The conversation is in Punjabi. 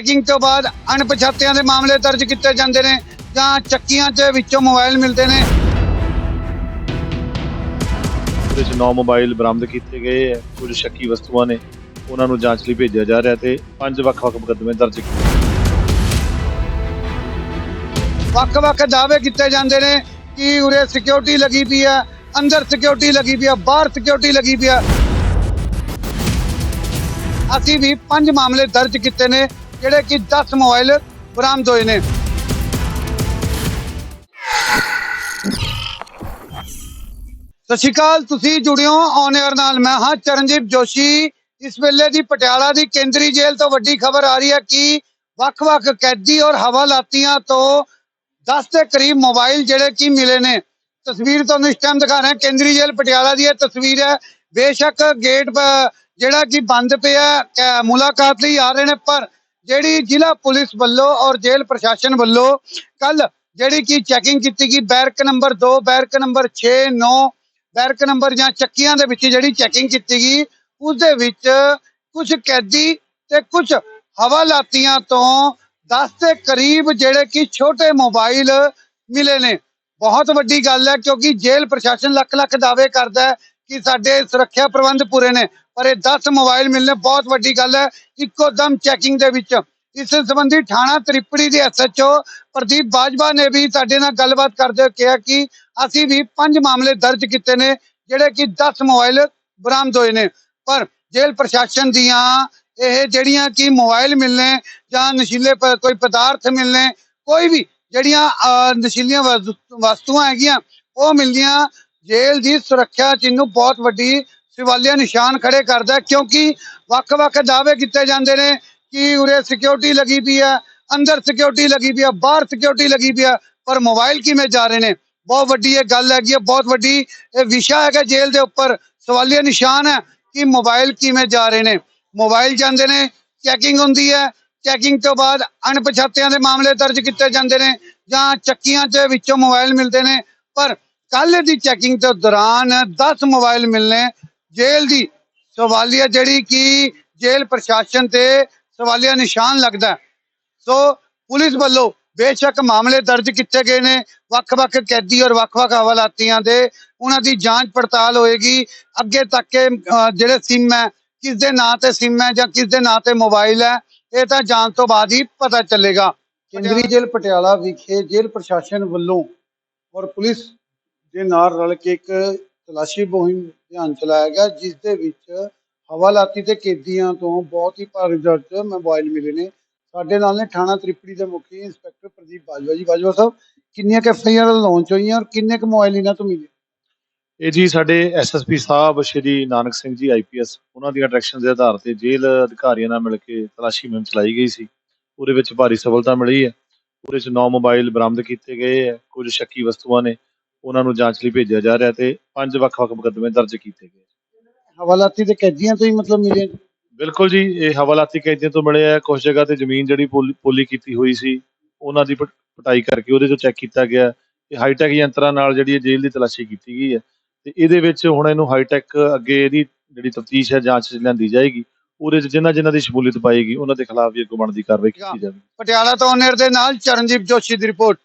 ਚੈਕਿੰਗ ਤੋਂ ਬਾਅਦ ਅਣਪਛਾਤਿਆਂ ਦੇ ਮਾਮਲੇ ਦਰਜ ਕੀਤੇ ਜਾਂਦੇ ਨੇ ਜਾਂ ਚੱਕੀਆਂ 'ਚ ਵਿੱਚੋਂ ਮੋਬਾਈਲ ਮਿਲਦੇ ਨੇ। ਉਹਦੇ ਚ ਨੌ ਮੋਬਾਈਲ ਬਰਾਮਦ ਕੀਤੇ ਗਏ ਹੈ ਕੁਝ ਸ਼ੱਕੀ ਵਸਤੂਆਂ ਨੇ ਉਹਨਾਂ ਨੂੰ ਜਾਂਚ ਲਈ ਭੇਜਿਆ ਜਾ ਰਿਹਾ ਤੇ ਪੰਜ ਵੱਖ-ਵੱਖ ਮੁਕੱਦਮੇ ਦਰਜ ਕੀਤੇ ਵੱਖ-ਵੱਖ ਦਾਅਵੇ ਕੀਤੇ ਜਾਂਦੇ ਨੇ ਕਿ ਉਰੇ ਸਿਕਿਉਰਿਟੀ ਲੱਗੀ ਪਈ ਹੈ ਅੰਦਰ ਸਿਕਿਉਰਿਟੀ ਲੱਗੀ ਪਈ ਹੈ ਬਾਹਰ ਸਿਕਿਉਰਿਟੀ ਲੱਗੀ ਪਈ ਹੈ ਅਸੀਂ ਵੀ ਪੰਜ ਮਾਮਲੇ ਦਰਜ ਕੀਤੇ ਨੇ ਜਿਹੜੇ ਕਿ 10 ਮੋਬਾਈਲ ਬਰਾਮਦ ਹੋਏ ਨੇ। ਸਤਿ ਸ਼੍ਰੀ ਅਕਾਲ, ਤੁਸੀਂ ਜੁੜਿਓ ਔਨ ਨਾਲ। ਮੈਂ ਹਾਂ ਚਰਨਜੀਤ ਜੋਸ਼ੀ। ਇਸ ਵੇਲੇ ਦੀ ਪਟਿਆਲਾ ਦੀ ਕੇਂਦਰੀ ਜੇਲ੍ਹ ਤੋਂ ਵੱਡੀ ਖਬਰ ਆ ਰਹੀ ਹੈ ਕਿ ਵੱਖ-ਵੱਖ ਕੈਦੀ ਔਰ ਹਵਾਲਾਤੀਆਂ ਤੋਂ 10 ਦੇ ਕਰੀਬ ਮੋਬਾਈਲ ਜਿਹੜੇ ਕਿ ਮਿਲੇ ਨੇ। ਤਸਵੀਰ ਤੁਹਾਨੂੰ ਇਸ ਟਾਈਮ ਦਿਖਾ ਰਹੇ। ਕੇਂਦਰੀ ਜੇਲ੍ਹ ਪਟਿਆਲਾ ਦੀ ਇਹ ਤਸਵੀਰ ਹੈ। ਬੇਸ਼ੱਕ ਗੇਟ ਜਿਹੜਾ ਕਿ ਬੰਦ ਪਿਆ ਮੁਲਾਕਾਤ ਲਈ ਆ ਰਹੇ ਨੇ, ਪਰ ਜਿਹੜੀ ਜ਼ਿਲ੍ਹਾ ਪੁਲਿਸ ਵੱਲੋਂ ਔਰ ਜੇਲ੍ਹ ਪ੍ਰਸ਼ਾਸਨ ਵੱਲੋਂ ਕੱਲ ਜਿਹੜੀ ਕਿ ਚੈਕਿੰਗ ਕੀਤੀ ਗਈ, barrack number 2 barrack number 6 9 barrack number ਜਾਂ ਚੱਕੀਆਂ ਦੇ ਵਿੱਚ ਜਿਹੜੀ ਚੈਕਿੰਗ ਕੀਤੀ ਗਈ ਉਸ ਦੇ ਵਿੱਚ ਕੁਝ ਕੈਦੀ ਤੇ ਕੁਝ ਹਵਾਲਾਤੀਆਂ ਤੋਂ 10 ਦੇ ਕਰੀਬ ਜਿਹੜੇ ਕਿ ਛੋਟੇ ਮੋਬਾਈਲ ਮਿਲੇ ਨੇ। ਬਹੁਤ ਵੱਡੀ ਗੱਲ ਹੈ ਕਿਉਂਕਿ ਜੇਲ੍ਹ ਪ੍ਰਸ਼ਾਸਨ ਲੱਖ ਲੱਖ ਦਾਅਵੇ ਕਰਦਾ ਹੈ ਕਿ ਸਾਡੇ ਸੁਰੱਖਿਆ ਪ੍ਰਬੰਧ ਪੂਰੇ ਨੇ। ਪਰ ਇਹ 10 ਮੋਬਾਈਲ ਮਿਲਨੇ ਬਹੁਤ ਵੱਡੀ ਗੱਲ ਹੈ। ਇੱਕੋ ਦਮ ਚੈਕਿੰਗ ਦੇ ਵਿੱਚ। ਇਸ ਸੰਬੰਧੀ ਥਾਣਾ ਤ੍ਰਿਪੜੀ ਦੇ ਐਸਐਚਓ ਪ੍ਰਦੀਪ ਬਾਜਵਾ ਨੇ ਵੀ ਸਾਡੇ ਨਾਲ ਗੱਲਬਾਤ ਕਰਦੇ ਹੋਏ ਕਿਹਾ ਕਿ ਅਸੀਂ ਵੀ ਪੰਜ ਮਾਮਲੇ ਦਰਜ ਕੀਤੇ ਨੇ, ਜਿਹੜੇ ਕਿ 10 ਮੋਬਾਈਲ ਬਰਾਮਦ ਹੋਏ ਨੇ। ਪਰ ਜੇਲ੍ਹ ਪ੍ਰਸ਼ਾਸਨ ਦੀਆਂ ਇਹ ਜਿਹੜੀਆਂ ਕਿ ਮੋਬਾਈਲ ਮਿਲਨੇ ਜਾਂ ਨਸ਼ੀਲੇ ਪ- ਕੋਈ ਪਦਾਰਥ ਮਿਲਨੇ ਕੋਈ ਵੀ ਜਿਹੜੀਆਂ ਨਸ਼ੀਲੀਆਂ ਵਸਤੂ- ਵਸਤੂਆਂ ਹੈਗੀਆਂ, ਉਹ ਮਿਲਦੀਆਂ ਜੇਲ੍ਹ ਦੀ ਸੁਰੱਖਿਆ ਚ ਇਹਨੂੰ ਬਹੁਤ ਵੱਡੀ ਸਵਾਲੀਆ ਨਿਸ਼ਾਨ ਖੜੇ ਕਰਦਾ ਕਿਉਂਕਿ ਵੱਖ-ਵੱਖ ਦਾਅਵੇ ਕੀਤੇ ਜਾਂਦੇ ਨੇ ਕਿ ਉਰੇ ਸਿਕਿਉਰਿਟੀ ਲੱਗੀ ਪਈ ਹੈ, ਅੰਦਰ ਸਿਕਿਉਰਿਟੀ ਲੱਗੀ ਪਈ ਹੈ, ਬਾਹਰ ਸਿਕਿਉਰਿਟੀ ਲੱਗੀ ਪਈ ਹੈ, ਪਰ ਮੋਬਾਈਲ ਕਿਵੇਂ ਜਾ ਰਹੇ ਨੇ? ਬਹੁਤ ਵੱਡੀ ਇਹ ਗੱਲ ਹੈਗੀ ਹੈ, ਬਹੁਤ ਵੱਡੀ ਇਹ ਵਿਸ਼ਾ ਹੈਗਾ ਜੇਲ੍ਹ ਦੇ ਉੱਪਰ। ਸਵਾਲੀਆ ਨਿਸ਼ਾਨ ਹੈ ਕਿ ਮੋਬਾਈਲ ਕਿਵੇਂ ਜਾ ਰਹੇ ਨੇ? ਮੋਬਾਈਲ ਜਾਂਦੇ ਨੇ ਚੈਕਿੰਗ ਹੁੰਦੀ ਹੈ ਚੈਕਿੰਗ ਤੋਂ ਬਾਅਦ ਅਣਪਛਾਤਿਆਂ ਦੇ ਮਾਮਲੇ ਦਰਜ ਕੀਤੇ ਜਾਂਦੇ ਨੇ, ਜਾਂ ਚੱਕੀਆਂ ਦੇ ਵਿੱਚੋਂ ਮੋਬਾਈਲ ਮਿਲਦੇ ਨੇ। ਪਰ ਕੱਲ ਦੀ ਚੈਕਿੰਗ ਦੇ ਦੌਰਾਨ 10 ਮੋਬਾਈਲ ਮਿਲਨੇ ਜੇਲ੍ਹ ਦੀ ਸਵਾਲੀਆ ਜਿਹੜੀ ਕਿ ਜੇਲ੍ਹ ਪ੍ਰਸ਼ਾਸਨ ਤੇ ਸਵਾਲੀਆ ਨਿਸ਼ਾਨ ਲੱਗਦਾ ਸੋ ਪੁਲਿਸ ਵੱਲੋਂ ਬੇਸ਼ੱਕ ਮਾਮਲੇ ਦਰਜ ਕੀਤੇ ਗਏ ਨੇ ਵੱਖ-ਵੱਖ ਕੈਦੀ ਔਰ ਵੱਖ-ਵੱਖ ਹਵਾਲਾਤੀਆਂ ਦੇ। ਉਹਨਾਂ ਦੀ ਜਾਂਚ ਪੜਤਾਲ ਹੋਏਗੀ। ਅੱਗੇ ਤੱਕ ਇਹ, ਜਿਹੜੇ ਸਿਮ ਹੈ ਕਿਸ ਦੇ ਨਾਂ ਤੇ ਸਿਮ ਹੈ ਜਾਂ ਕਿਸ ਦੇ ਨਾਂ ਤੇ ਮੋਬਾਈਲ ਹੈ ਇਹ ਤਾਂ ਜਾਂਚ ਤੋਂ ਬਾਅਦ ਹੀ ਪਤਾ ਚੱਲੇਗਾ। ਕੇਂਦਰੀ ਜੇਲ੍ਹ ਪਟਿਆਲਾ ਵਿਖੇ ਜੇਲ੍ਹ ਪ੍ਰਸ਼ਾਸਨ ਵੱਲੋਂ ਔਰ ਪੁਲਿਸ ਦੇ ਨਾਲ ਰਲ ਕੇ ਇੱਕ ਤਲਾਸ਼ੀ ਮੁਹਿੰਮ ਅਭਿਆਨ ਚਲਾਇਆ ਗਿਆ, ਜਿਸ ਦੇ ਵਿੱਚ ਹਵਾਲਾਤੀ ਤੇ ਕੈਦੀਆਂ ਤੋਂ ਬਹੁਤ ਹੀ ਭਾਰੀ ਦਰਜ ਮੋਬਾਈਲ ਮਿਲੇ ਨੇ। ਸਾਡੇ ਨਾਲ ਨੇ ਥਾਣਾ ਤ੍ਰਿਪੜੀ ਦੇ ਮੁਖੀ ਇੰਸਪੈਕਟਰ ਪ੍ਰਦੀਪ ਬਾਜਵਾ ਜੀ। ਬਾਜਵਾ ਸਾਹਿਬ, ਕਿੰਨੀਆਂ ਕੁ ਲਾਂਚ ਹੋਈਆਂ ਔਰ ਕਿੰਨੇ ਕੁ ਮੋਬਾਈਲ ਇਹਨਾਂ ਤੋਂ ਮਿਲੇ? ਇਹ ਜੀ ਸਾਡੇ ਐਸਐਸਪੀ ਸਾਹਿਬ, ਸ਼੍ਰੀ ਨਾਨਕ ਸਿੰਘ ਜੀ ਆਈਪੀਐਸ ਉਹਨਾਂ ਦੀਆਂ ਡਾਇਰੈਕਸ਼ਨ ਦੇ ਆਧਾਰ ਤੇ ਜੇਲ੍ਹ ਅਧਿਕਾਰੀਆਂ ਨਾਲ ਮਿਲ ਕੇ ਤਲਾਸ਼ੀ ਮੁਹਿੰਮ ਚਲਾਈ ਗਈ ਸੀ। ਉਹਦੇ ਵਿੱਚ ਭਾਰੀ ਸਫਲਤਾ ਮਿਲੀ ਹੈ। ਉਹਦੇ ਵਿੱਚ ਨੌ ਮੋਬਾਈਲ ਬਰਾਮਦ ਕੀਤੇ ਗਏ ਹੈ। ਕੁਝ ਸ਼ੱਕੀ ਵਸਤੂਆਂ ਨੇ ਉਹਨਾਂ ਨੂੰ ਜਾਂਚ ਲਈ ਭੇਜਿਆ ਜਾ ਰਿਹਾ ਤੇ ਪੰਜ ਵੱਖ-ਵੱਖ ਮੁਕੱਦਮੇ ਦਰਜ ਕੀਤੇ ਗਏ। ਹਵਾਲਾਤੀ ਤੇ ਕੈਦੀਆਂ ਤੋਂ ਹੀ ਮਤਲਬ ਮਿਲੇ? ਬਿਲਕੁਲ ਜੀ ਇਹ ਹਵਾਲਾਤੀ ਕੈਦੀਆਂ ਤੋਂ ਮਿਲੇ ਆ ਕੁਝ ਜਗ੍ਹਾ ਤੇ ਜ਼ਮੀਨ ਜਿਹੜੀ ਪੋਲੀ ਕੀਤੀ ਹੋਈ ਸੀ ਉਹਨਾਂ ਦੀ ਪਟ- ਪਟਾਈ ਕਰਕੇ ਉਹਦੇ ਤੋਂ ਚੈੱਕ ਕੀਤਾ ਗਿਆ। ਤੇ ਹਾਈਟੈਕ ਯੰਤਰਾਂ ਨਾਲ ਜਿਹੜੀ ਇਹ ਜੇਲ੍ਹ ਦੀ ਤਲਾਸ਼ੀ ਕੀਤੀ ਗਈ ਹੈ। ਤੇ ਇਹਦੇ ਵਿੱਚ ਹੁਣ ਇਹਨੂੰ ਹਾਈਟੈਕ ਅੱਗੇ ਇਹਦੀ ਜਿਹੜੀ ਤਫਤੀਸ਼ ਹੈ ਜਾਂਚ ਲੈਂਦੀ ਜਾਏਗੀ। ਉਹਦੇ ਚ ਜਿਨ੍ਹਾਂ ਜਿਨ੍ਹਾਂ ਦੀ ਸ਼ਮੂਲੀਅਤ ਪਾਏਗੀ ਉਹਨਾਂ ਦੇ ਖਿਲਾਫ ਵੀ ਅੱਗੋਂ ਬਣਦੀ ਕਾਰਵਾਈ ਕੀਤੀ ਜਾਵੇਗੀ। ਪਟਿਆਲਾ ਤੋਂ ਓਨਰ ਦੇ ਨਾਲ ਚਰਨਜੀਤ ਜੋਸ਼ੀ ਦੀ ਰਿਪੋਰਟ।